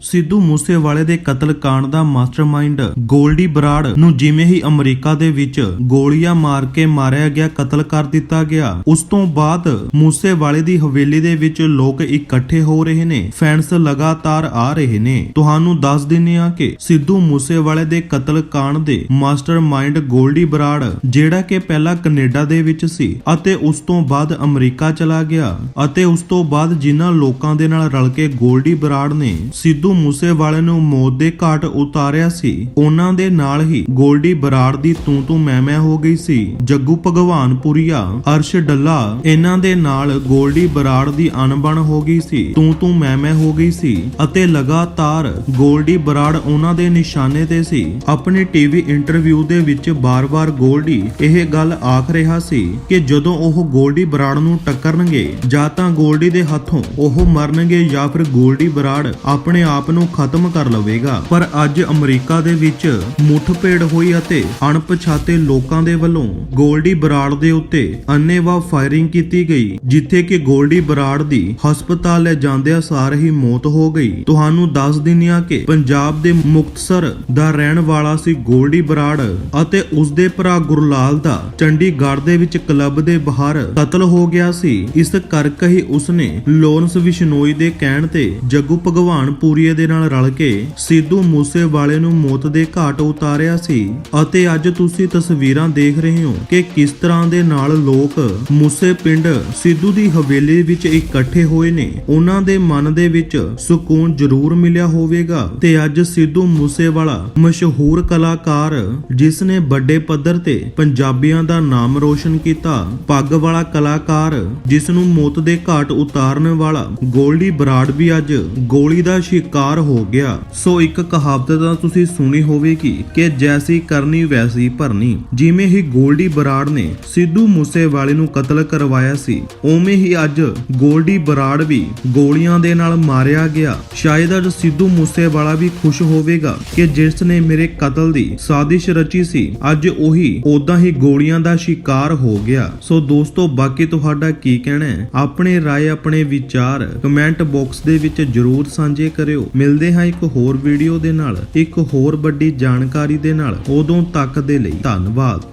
ਸਿੱਧੂ ਮੂਸੇਵਾਲੇ ਦੇ ਕਤਲ ਕਾਂਡ ਦਾ ਮਾਸਟਰਮਾਈਂਡ ਗੋਲਡੀ ਬਰਾੜ ਨੂੰ ਜਿਵੇਂ ਹੀ ਅਮਰੀਕਾ ਦੇ ਵਿੱਚ ਗੋਲੀਆਂ ਮਾਰ ਕੇ ਮਾਰਿਆ ਗਿਆ, ਕਤਲ ਕਰ ਦਿੱਤਾ ਗਿਆ। ਉਸ ਤੋਂ ਬਾਅਦ ਮੂਸੇਵਾਲੇ ਦੀ ਹਵੇਲੀ ਦੇ ਵਿੱਚ ਲੋਕ ਇਕੱਠੇ ਹੋ ਰਹੇ ਨੇ, ਫੈਨਸ ਲਗਾਤਾਰ ਆ ਰਹੇ ਨੇ। ਤੁਹਾਨੂੰ ਦੱਸ ਦਿੰਨੇ ਆ ਕਿ ਸਿੱਧੂ ਮੂਸੇਵਾਲੇ ਦੇ ਕਤਲ ਕਾਂਡ ਦੇ ਮਾਸਟਰਮਾਈਂਡ ਗੋਲਡੀ ਬਰਾੜ, ਜਿਹੜਾ ਕਿ ਪਹਿਲਾਂ ਕੈਨੇਡਾ ਦੇ ਵਿੱਚ ਸੀ ਅਤੇ ਉਸ ਤੋਂ ਬਾਅਦ ਅਮਰੀਕਾ ਚਲਾ ਗਿਆ ਅਤੇ ਉਸ ਤੋਂ ਬਾਅਦ ਜਿਨ੍ਹਾਂ ਲੋਕਾਂ ਦੇ ਨਾਲ ਰਲ ਕੇ ਗੋਲਡੀ ਬਰਾੜ ਨੇ ਸਿੱਧੂ ਮੂਸੇਵਾਲੇ ਨੂੰ ਮੌਤ ਦੇ ਘਾਟ ਉਤਾਰਿਆ ਸੀ, ਉਹਨਾਂ ਦੇ ਨਾਲ ਹੀ ਗੋਲਡੀ ਬਰਾੜ ਦੀ ਤੂੰ ਤੂੰ ਮੈਂ ਮੈਂ ਹੋ ਗਈ ਸੀ, ਜੱਗੂ ਭਗਵਾਨਪੁਰੀਆ ਅਰਸ਼ ਡੱਲਾ, ਇਹਨਾਂ ਦੇ ਨਾਲ ਗੋਲਡੀ ਬਰਾੜ ਦੀ ਅਣਬਣ ਹੋ ਗਈ ਸੀ, ਤੂੰ ਤੂੰ ਮੈਂ ਮੈਂ ਹੋ ਗਈ ਸੀ, ਅਤੇ ਲਗਾਤਾਰ ਗੋਲਡੀ ਬਰਾੜ ਉਹਨਾਂ ਦੇ ਨਿਸ਼ਾਨੇ ਤੇ ਸੀ। ਆਪਣੀ ਟੀਵੀ ਇੰਟਰਵਿਊ ਦੇ ਵਿੱਚ ਬਾਰ-ਬਾਰ ਗੋਲਡੀ ਇਹ ਗੱਲ ਆਖ ਰਿਹਾ ਸੀ ਕਿ ਜਦੋਂ ਉਹ ਗੋਲਡੀ ਬਰਾੜ ਨੂੰ ਟੱਕਰਨਗੇ, ਜਾਂ ਤਾਂ ਗੋਲਡੀ ਦੇ ਹੱਥੋਂ ਉਹ ਮਰਨਗੇ ਜਾਂ ਫਿਰ ਗੋਲਡੀ ਬਰਾੜ ਆਪਣੇ ਆਪ ਨੂੰ ਖਤਮ ਕਰ ਲਵੇਗਾ। ਪਰ ਅੱਜ ਅਮਰੀਕਾ ਦੇ ਵਿੱਚ ਮੁੱਠਭੇੜ ਹੋਈ ਅਤੇ ਅਣਪਛਾਤੇ ਲੋਕਾਂ ਦੇ ਵੱਲੋਂ ਗੋਲਡੀ ਬਰਾੜ ਦੇ ਉੱਤੇ ਅੰਨੇਵਾਹ ਫਾਇਰਿੰਗ ਕੀਤੀ ਗਈ, ਜਿੱਥੇ ਕਿ ਗੋਲਡੀ ਬਰਾੜ ਦੀ ਹਸਪਤਾਲ ਲੈ ਜਾਂਦਿਆਂ ਸਾਰ ਹੀ ਮੌਤ ਹੋ ਗਈ। ਤੁਹਾਨੂੰ ਦੱਸ ਦਿੰਦੇ ਕਿ ਪੰਜਾਬ ਦੇ ਮੁਕਤਸਰ ਦਾ ਰਹਿਣ ਵਾਲਾ ਸੀ ਗੋਲਡੀ ਬਰਾੜ ਅਤੇ ਉਸ ਦੇ ਭਰਾ ਗੁਰਲਾਲ ਦਾ ਚੰਡੀਗੜ੍ਹ ਦੇ ਵਿੱਚ ਕਲੱਬ ਦੇ ਬਾਹਰ ਕਤਲ ਹੋ ਗਿਆ ਸੀ। ਇਸ ਕਰਕੇ ਹੀ ਉਸਨੇ ਲੋਰੈਂਸ ਵਿਸ਼ਨੋਈ ਦੇ ਕਹਿਣ ਤੇ ਜੱਗੂ ਭਗਵਾਨ ਪੂਰੀ ਪੂਰੀਏ ਦੇ ਨਾਲ ਰਲ ਕੇ ਸਿੱਧੂ ਮੂਸੇਵਾਲੇ ਨੂੰ ਮੌਤ ਦੇ ਘਾਟ ਉਤਾਰਿਆ ਸੀ ਅਤੇ ਅੱਜ ਤੁਸੀਂ ਤਸਵੀਰਾਂ ਦੇਖ ਰਹੇ ਹੋ ਕਿ ਕਿਸ ਤਰ੍ਹਾਂ ਦੇ ਨਾਲ ਲੋਕ ਮੂਸੇ ਪਿੰਡ ਸਿੱਧੂ ਦੀ ਹਵੇਲੀ ਵਿੱਚ ਇਕੱਠੇ ਹੋਏ ਨੇ। ਉਹਨਾਂ ਦੇ ਮਨ ਦੇ ਵਿੱਚ ਸਕੂਨ ਜ਼ਰੂਰ ਮਿਲਿਆ ਹੋਵੇਗਾ ਤੇ ਅੱਜ ਸਿੱਧੂ ਮੂਸੇਵਾਲਾ ਮਸ਼ਹੂਰ ਕਲਾਕਾਰ ਜਿਸ ਨੇ ਵੱਡੇ ਪੱਧਰ ਤੇ ਪੰਜਾਬੀਆਂ ਦਾ ਨਾਮ ਰੋਸ਼ਨ ਕੀਤਾ, ਪੱਗ ਵਾਲਾ ਕਲਾਕਾਰ ਜਿਸ ਨੂੰ ਮੌਤ ਦੇ ਘਾਟ ਉਤਾਰਨ ਵਾਲਾ ਗੋਲਡੀ ਬਰਾੜ ਵੀ ਅੱਜ ਗੋਲੀ ਦਾ ਸ਼ਿਕਾਰ ਹੋ ਗਿਆ। ਸੋ ਇੱਕ ਕਹਾਵਤ ਤਾਂ ਤੁਸੀਂ ਸੁਣੀ ਹੋਵੇਗੀ ਕਿ ਜੈਸੀ ਕਰਨੀ ਵੈਸੀ ਭਰਨੀ। ਜਿਵੇਂ ਹੀ ਗੋਲਡੀ ਬਰਾੜ ਨੇ ਸਿੱਧੂ ਮੂਸੇਵਾਲੇ ਨੂੰ ਕਤਲ ਕਰਵਾਇਆ ਸੀ, ਉਵੇਂ ਹੀ ਅੱਜ ਗੋਲਡੀ ਬਰਾੜ ਵੀ ਗੋਲੀਆਂ ਦੇ ਨਾਲ ਮਾਰਿਆ ਗਿਆ। ਸ਼ਾਇਦ ਅੱਜ ਸਿੱਧੂ ਮੂਸੇਵਾਲਾ ਵੀ ਖੁਸ਼ ਹੋਵੇਗਾ ਕਿ ਜਿਸ ਨੇ ਮੇਰੇ ਕਤਲ ਦੀ ਸਾਜ਼ਿਸ਼ ਰਚੀ ਸੀ, ਅੱਜ ਉਹੀ ਉਦਾਂ ਹੀ ਗੋਲੀਆਂ ਦਾ ਸ਼ਿਕਾਰ ਹੋ ਗਿਆ। ਸੋ ਦੋਸਤੋ, ਬਾਕੀ ਤੁਹਾਡਾ ਕੀ ਕਹਿਣਾ ਹੈ? ਆਪਣੇ ਰਾਏ, ਆਪਣੇ ਵਿਚਾਰ ਕਮੈਂਟ ਬਾਕਸ ਦੇ ਵਿੱਚ ਜਰੂਰ ਸਾਂਝੇ ਕਰਿਓ। ਮਿਲਦੇ ਹਾਂ ਇੱਕ ਹੋਰ ਵੀਡੀਓ ਦੇ ਨਾਲ, ਇੱਕ ਹੋਰ ਵੱਡੀ ਜਾਣਕਾਰੀ ਦੇ ਨਾਲ। ਉਦੋਂ ਤੱਕ ਦੇ ਲਈ ਧੰਨਵਾਦ।